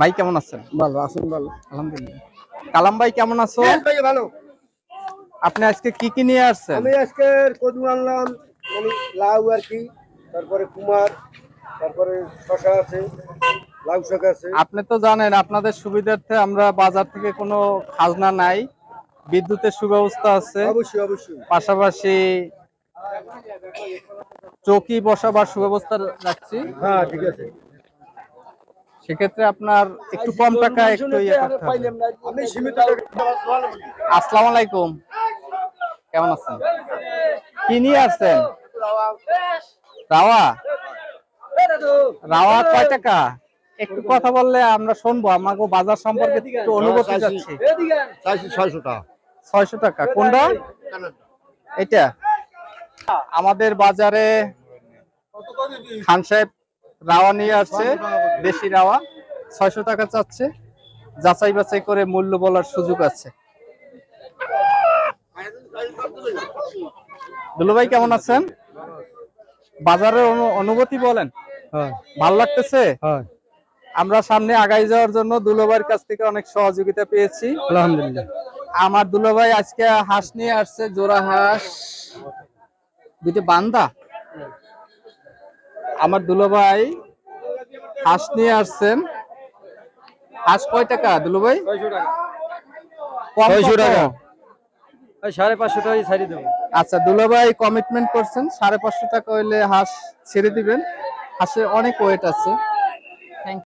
ভাই কেমন আছেন? ভালো আসুন ভালো। আলহামদুলিল্লাহ। কালাম ভাই কেমন আছো? ভালো। আপনি আজকে কি কি নিয়ে আসছেন? আমি আজকে কদু আনলাম মানে লাউ আর কি তারপরে কুমার তারপরে শশা আছে লাউ শাক আছে। আপনি তো জানেন আপনাদের সুবিধার্থে আমরা বাজার থেকে কোনো খাজনা নাই বিদ্যুতের সুব্যবস্থা আছে। অবশ্যই অবশ্যই। পাশাপাশি চৌকি বসাবার সুব্যবস্থা রাখছি। হ্যাঁ ঠিক আছে। সেক্ষেত্রে আপনার একটু কম টাকা একটু ইয়ে আসসালামু আলাইকুম। কেমন আছেন? কি নিয়ে আসছেন? রাওয়া? রাওয়া কয় টাকা? একটু কথা বললে আমরা শুনব আমাকে বাজার সম্পর্কে একটু অনুভূতি যাচ্ছে। ছয়শো টাকা। ছয়শো টাকা। কোনটা? এটা আমাদের বাজারে খান সাহেব রাওয়া নিয়ে আসছে দেশি রাওয়া। ছয়শো টাকা চাচ্ছে। যাচাই বাছাই করে মূল্য বলার সুযোগ আছে। দুলু ভাই কেমন আছেন? বাজারের অনু- অনুভূতি বলেন। ভালো লাগতেছে? আমরা সামনে আগাই যাওয়ার জন্য দুলোভাইয়ের কাছ থেকে অনেক সহযোগিতা পেয়েছি। আলহামদুলিল্লাহ। আমার দুলোভাই আজকে হাঁস নিয়ে আসছে জোড়া হাঁস। দুটো বান্দা? আমার দুলোভাই হাঁস নিয়ে আসছেন। হাঁস কয় টাকা দুলোভাই? ছয়শো? টাকা। সাড়ে পাঁচশো টাকায় ছাড়ি দেবো। আচ্ছা দুলোভাই কমিটমেন্ট করছেন সাড়ে পাঁচশো টাকা হইলে হাঁস ছেড়ে দিবেন। হাঁসে অনেক ওয়েট আছে।